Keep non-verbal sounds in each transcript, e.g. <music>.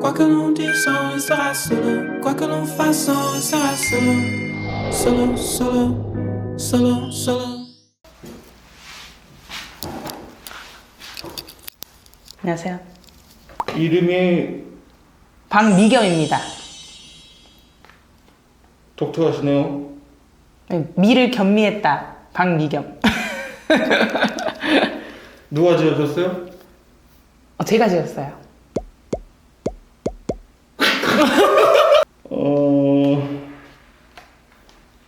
Quoi que l'on dise, on restera solo. Quoi que l'on fasse, on restera solo. Solo, solo, solo, solo. 안녕하세요. 이름이 박미겸입니다. 독특하시네요. 미를 겸미했다. 박미겸. 누가 지어줬어요? 어, 제가 지었어요. <laughs> 어,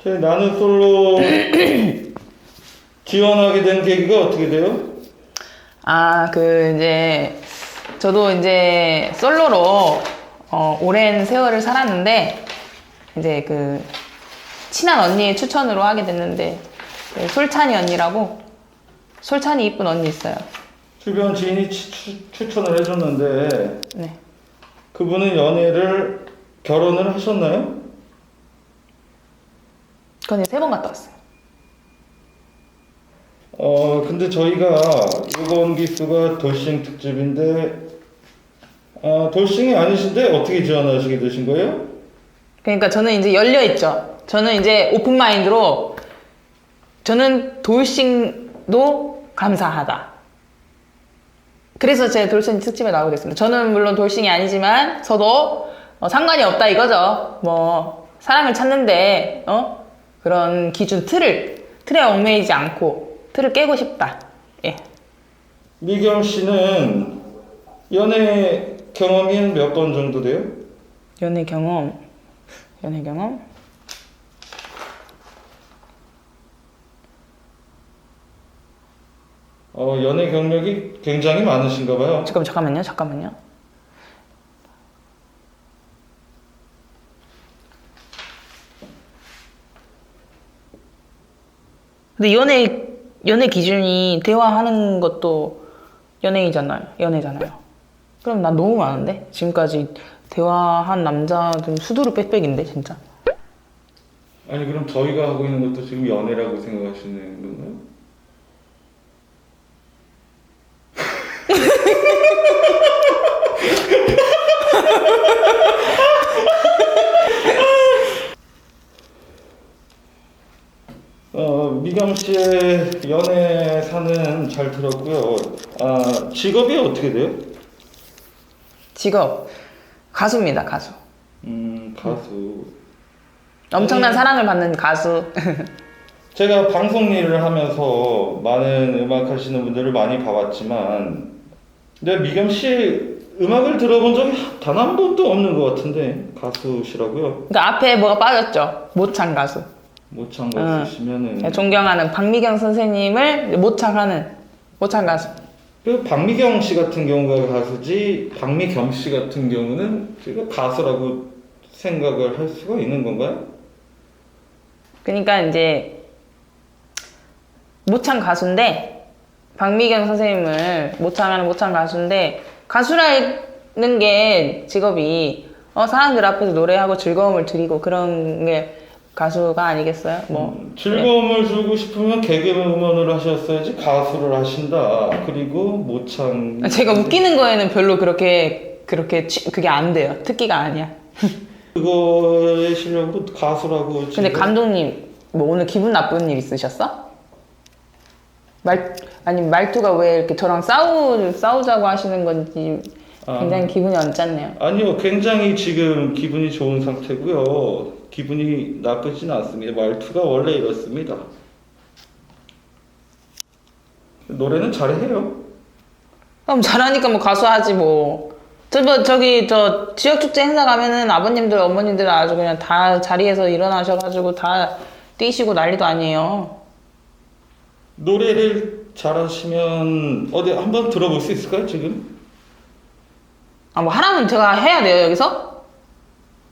저희 나는 솔로 <clears throat> 지원하게 된 계기가 어떻게 돼요? 아, 그, 이제, 저도 이제 솔로로, 어, 오랜 세월을 살았는데, 이제 그, 친한 언니의 추천으로 하게 됐는데, 그 솔찬이 언니라고, 솔찬이 이쁜 언니 있어요. 주변 지인이 추, 추- 추천을 해줬는데 네. 그분은 연애를 결혼을 하셨나요? 그건 세번 갔다 왔어요. 어 근데 저희가 이번 기수가 돌싱 특집인데 아 돌싱이 아니신데 어떻게 지원하시게 되신 거예요? 그러니까 저는 이제 열려 있죠. 저는 이제 오픈 마인드로, 저는 돌싱 도 감사하다. 그래서 제 돌싱 특집에 나오게 됐습니다. 저는 물론 돌싱이 아니지만, 저도 어, 상관이 없다 이거죠. 뭐, 사랑을 찾는데, 어? 그런 기준 틀을, 틀에 얽매이지 않고, 틀을 깨고 싶다. 예. 미경 씨는 연애 경험이 몇 번 정도 돼요? 연애 경험, 연애 경험? 어 연애 경력이 굉장히 많으신가 봐요. 잠깐 잠깐만요, 잠깐만요. 근데 연애 연애 기준이 대화하는 것도 연애이잖아요. 연애잖아요. 그럼 난 너무 많은데 지금까지 대화한 남자들 수두룩 빽빽인데 진짜. 아니 그럼 저희가 하고 있는 것도 지금 연애라고 생각하시는 건가요? <laughs> 어, 미경 씨의 연애사는 잘 들었고요. 아, 직업이 어떻게 돼요? 직업 가수입니다. 가수. 음, 가수. 엄청난 사랑을 받는 가수. <laughs> 제가 방송 일을 하면서 많은 음악 하시는 분들을 많이 봐왔지만 근데 미겸 씨 음악을 들어본 적이 단 한 번도 없는 것 같은데 가수시라고요? 그러니까 앞에 뭐가 빠졌죠. 모창 가수. 모창 응. 가수시면은 존경하는 박미경 선생님을 모창하는 모창 가수. 그 박미경 씨 같은 경우가 가수지 박미겸 씨 같은 경우는 제가 가수라고 생각을 할 수가 있는 건가요? 그러니까 이제 모창 가수인데 박미경 선생님을 모창하는 모창 가수인데 가수라는 게 직업이 어, 사람들 앞에서 노래하고 즐거움을 드리고 그런 게 가수가 아니겠어요? 뭐 음, 즐거움을 주고 싶으면 개그우먼을 하셨어야지 가수를 하신다. 그리고 모창 제가 웃기는 거에는 별로 그렇게 그렇게 취- 그게 안 돼요. 특기가 아니야. <laughs> 그거의 실력으로 가수라고 근데 지금- 감독님 뭐 오늘 기분 나쁜 일 있으셨어? 말 아니 말투가 왜 이렇게 저랑 싸우 싸우자고 하시는 건지 아. 굉장히 기분이 언짢네요. 아니요 굉장히 지금 기분이 좋은 상태고요 기분이 나쁘진 않습니다 말투가 원래 이렇습니다 노래는 잘해요 그럼 잘하니까 뭐 가수 하지 뭐. 저, 뭐 저기 저 지역 축제 행사 가면은 아버님들 어머님들 아주 그냥 다 자리에서 일어나셔가지고 다 뛰시고 난리도 아니에요. 노래를 잘하시면 어디 한번 들어볼 수 있을까요 지금? 아 뭐 하라면 제가 해야 돼요 여기서?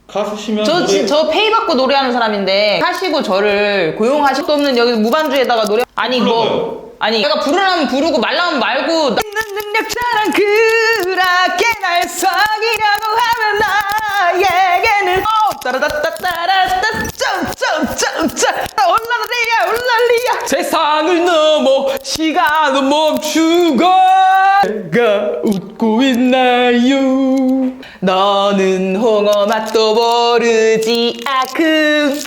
가수시면 저, 노래 지- 저 페이 받고 노래하는 사람인데 하시고 저를 고용하실 수 없는 여기 무반주에다가 노래 아니 뭐 불러봐요. 아니 내가 부르라면 부르고 말라면 말고 나 있는 능력자랑 그렇게 날 속이려고 하면 나에게는 어 따라다따따라따 점점점점 올라리야 세상을 넘어 시간은 멈추고 가 웃고 있나요? 너는 홍어 맛도 모르지 아금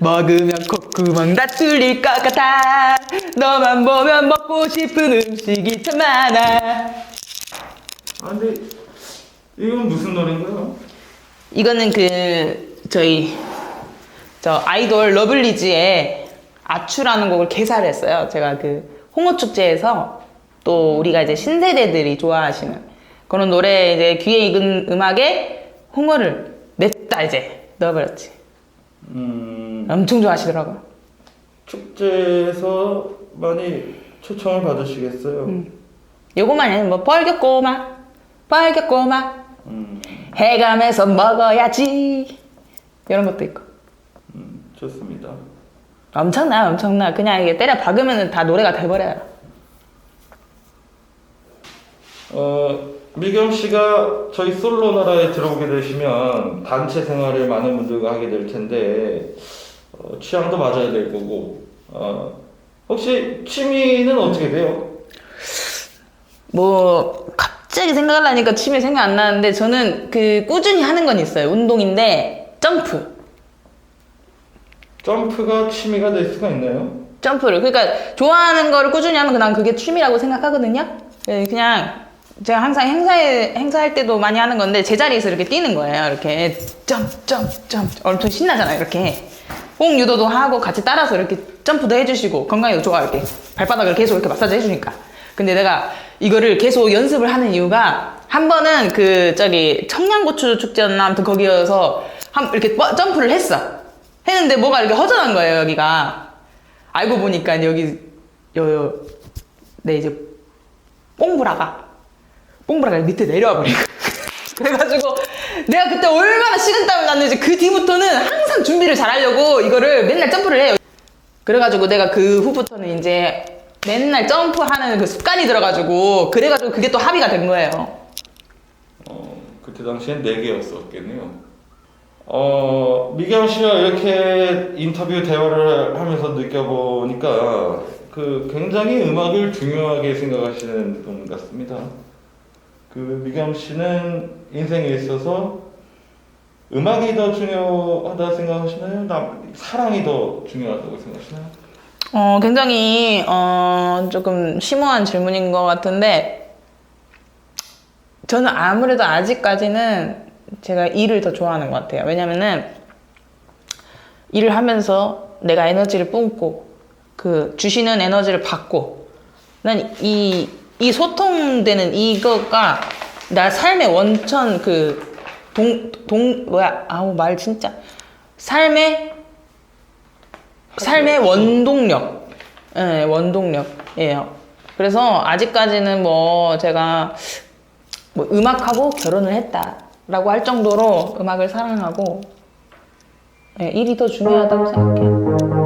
먹으면 콧구멍 다 뚫릴 것 같아 너만 보면 먹고 싶은 음식이 참 많아 아 근데 이건 무슨 노래인가요? 이거는 그 저희 저 아이돌 러블리즈의 아추라는 곡을 개사를 했어요. 제가 그 홍어 축제에서 또 우리가 이제 신세대들이 좋아하시는 그런 노래 이제 귀에 익은 음악에 홍어를 냈다 이제 넣어버렸지. 음 엄청 좋아하시더라고. 축제에서 많이 초청을 받으시겠어요. 요거만 아니면 뭐 벌겹고마, 벌겹고마, 음, 해감해서 먹어야지 이런 것도 있고. 음, 좋습니다. 엄청나 엄청나 그냥 이게 때려 박으면 다 노래가 돼버려요. 어, 미경 씨가 저희 솔로 나라에 들어오게 되시면 단체 생활을 많은 분들과 하게 될 텐데 어, 취향도 맞아야 될 거고 어, 혹시 취미는 어떻게 돼요? 뭐 갑자기 생각을 하니까 취미 생각 안 나는데 저는 그 꾸준히 하는 건 있어요. 운동인데 점프. 점프가 취미가 될 수가 있나요? 점프를 그러니까 좋아하는 거를 꾸준히 하면 그냥 그게 취미라고 생각하거든요. 네, 그냥 제가 항상 행사에 행사할 때도 많이 하는 건데 제자리에서 이렇게 뛰는 거예요. 이렇게 점점점 엄청 신나잖아요. 이렇게 꼭 유도도 하고 같이 따라서 이렇게 점프도 해주시고 건강에도 좋아 이렇게 발바닥을 계속 이렇게 마사지 해주니까. 근데 내가 이거를 계속 연습을 하는 이유가 한 번은 그 저기 청양고추 축제였나 아무튼 거기여서 한 이렇게 뻗- 점프를 했어. 했는데 뭐가 이렇게 허전한 거예요 여기가. 알고 보니까 여기 요요 내 이제 뽕브라가 뽕브라가 밑에 내려와 거야. <laughs> 그래가지고 내가 그때 얼마나 식은땀을 났는지 그 뒤부터는 항상 준비를 잘 하려고 이거를 맨날 점프를 해요. 그래가지고 내가 그 후부터는 이제 맨날 점프하는 그 습관이 들어가지고 그래가지고 그게 또 합의가 된 거예요. 어, 그때 당시엔 4개였었겠네요. 어, 미경 씨와 이렇게 인터뷰 대화를 하면서 느껴보니까 그 굉장히 음악을 중요하게 생각하시는 분 같습니다. 그 미경 씨는 인생에 있어서 음악이 더 중요하다 생각하시나요? 남, 사랑이 더 중요하다고 생각하시나요? 어, 굉장히, 어, 조금 심오한 질문인 것 같은데, 저는 아무래도 아직까지는 제가 일을 더 좋아하는 것 같아요. 왜냐면은, 일을 하면서 내가 에너지를 뿜고, 그, 주시는 에너지를 받고, 난 이, 이 소통되는 이거가, 나 삶의 원천, 그, 동, 동, 뭐야, 아우, 말 진짜. 삶의 삶의 원동력. 예, 원동력이에요. 그래서 아직까지는 뭐 제가 뭐 음악하고 결혼을 했다 라고 할 정도로 음악을 사랑하고 예, 일이 더 중요하다고 생각해요.